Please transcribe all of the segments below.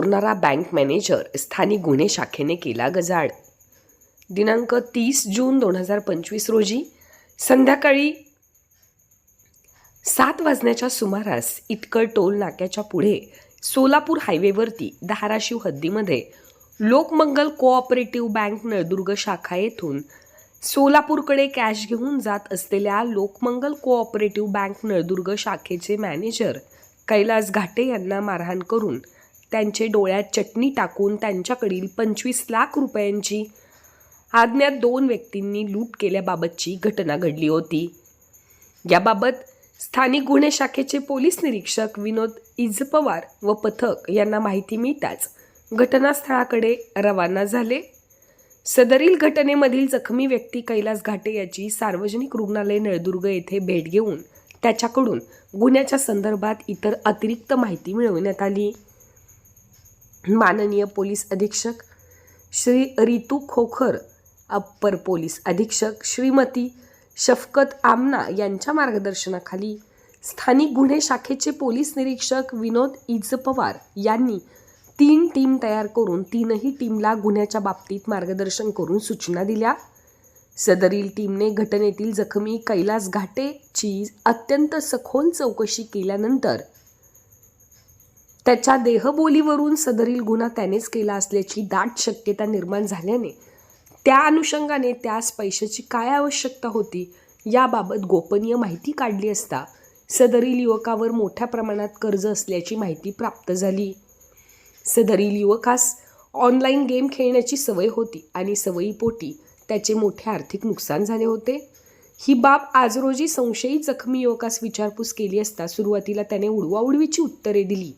चोरणारा bank manager स्थानिक गुन्हे शाखेने केला गजाड दिनांक तीस जून दोन हजार पंचवीस रोजी संध्याकाळी सात वाजण्याच्या सुमारास इटकळ टोल नाक्याच्या पुढे सोलापूर हायवेवरती धाराशिव हद्दीमध्ये लोकमंगल कोऑपरेटिव्ह बँक नळदुर्ग शाखा येथून सोलापूरकडे कॅश घेऊन जात असलेल्या लोकमंगल कोऑपरेटिव्ह बँक नळदुर्ग शाखेचे मॅनेजर कैलास घाटे यांना मारहाण करून त्यांचे डोळ्यात चटणी टाकून त्यांच्याकडील पंचवीस लाख रुपयांची आज्ञात दोन व्यक्तींनी लूट केल्याबाबतची घटना घडली होती. याबाबत स्थानिक गुन्हे शाखेचे पोलीस निरीक्षक विनोद इजपवार व पथक यांना माहिती मिळताच घटनास्थळाकडे रवाना झाले. सदरील घटनेमधील जखमी व्यक्ती कैलास घाटे याची सार्वजनिक रुग्णालय नळदुर्ग येथे भेट घेऊन त्याच्याकडून गुन्ह्याच्या संदर्भात इतर अतिरिक्त माहिती मिळवण्यात आली. माननीय पोलीस अधीक्षक श्री रितू खोखर अप्पर पोलीस अधीक्षक श्रीमती शफकत आमना यांच्या मार्गदर्शनाखाली स्थानिक गुन्हे शाखेचे पोलीस निरीक्षक विनोद इजपवार यांनी तीन टीम तयार करून तीनही टीमला गुन्ह्याच्या बाबतीत मार्गदर्शन करून सूचना दिल्या. सदरील टीमने घटनेतील जखमी कैलास घाटेची अत्यंत सखोल चौकशी केल्यानंतर त्याच्या देहबोलीवरून सदरील गुन्हा त्यानेच केला असल्याची दाट शक्यता निर्माण झाल्याने त्या अनुषंगाने त्यास पैशाची काय आवश्यकता होती याबाबत गोपनीय माहिती काढली असता सदरील युवकावर मोठ्या प्रमाणात कर्ज असल्याची माहिती प्राप्त झाली. सदरील युवकास ऑनलाईन गेम खेळण्याची सवय होती आणि सवयीपोटी त्याचे मोठे आर्थिक नुकसान झाले होते. ही बाब आज रोजी संशयी जखमी युवकास विचारपूस केली असता सुरुवातीला त्याने उडवाउडवीची उत्तरे दिली.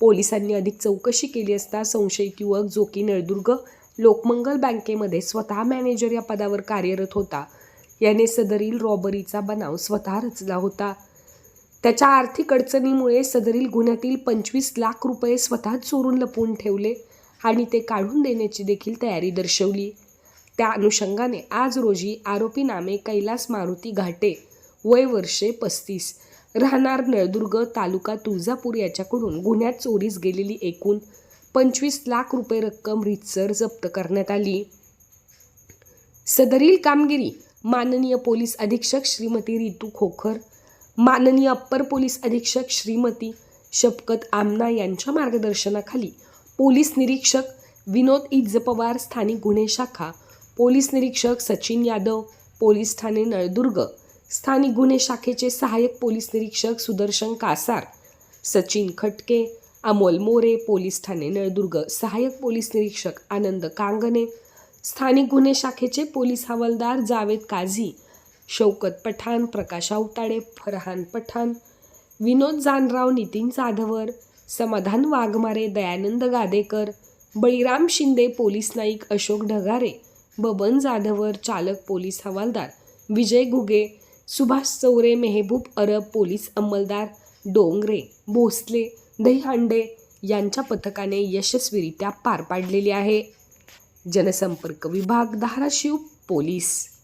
पोलिसांनी अधिक चौकशी केली असता संशयित युवक जो की नळदुर्ग लोकमंगल बँकेमध्ये स्वतः मॅनेजर या पदावर कार्यरत होता. याने सदरील रॉबरीचा बनाव स्वतः रचला होता. त्याच्या आर्थिक अडचणीमुळे सदरील गुन्ह्यातील पंचवीस लाख रुपये स्वतः चोरून लपवून ठेवले आणि ते काढून देण्याची देखील तयारी दर्शवली. त्या अनुषंगाने आज रोजी आरोपी नामे कैलास मारुती घाटे वय वर्षे पस्तीस राहणार नळदुर्ग तालुका तुळजापूर याच्याकडून. गुन्ह्यात चोरीस गेलेली एकूण पंचवीस लाख रुपये रक्कम रितसर जप्त करण्यात आली. सदरील कामगिरी माननीय पोलीस अधीक्षक श्रीमती रितू खोखर माननीय अप्पर पोलीस अधीक्षक श्रीमती शपकत आमना यांच्या मार्गदर्शनाखाली पोलीस निरीक्षक विनोद इज्ज पवार स्थानिक गुन्हे शाखा पोलीस निरीक्षक सचिन यादव पोलीस ठाणे नळदुर्ग स्थानिक गुन्हे शाखेचे सहाय्यक पोलीस निरीक्षक सुदर्शन कासार सचिन खटके अमोल मोरे पोलीस ठाणे नळदुर्ग सहाय्यक पोलीस निरीक्षक आनंद कांगणे स्थानिक गुन्हे शाखेचे पोलीस हवालदार जावेद काझी शौकत पठाण प्रकाश आवताडे फरहान पठाण विनोद जानराव नितीन जाधवर समाधान वाघमारे दयानंद गादेकर बळीराम शिंदे पोलीस नाईक अशोक ढगारे बबन जाधवर चालक पोलीस हवालदार विजय घुगे सुभाष चौरे मेहबूब अरब पोलीस अंमलदार डोंगरे भोसले दहीहांडे यांच्या पथकाने यशस्वीरित्या पार पाडलेली आहे. जनसंपर्क विभाग धाराशिव पोलीस.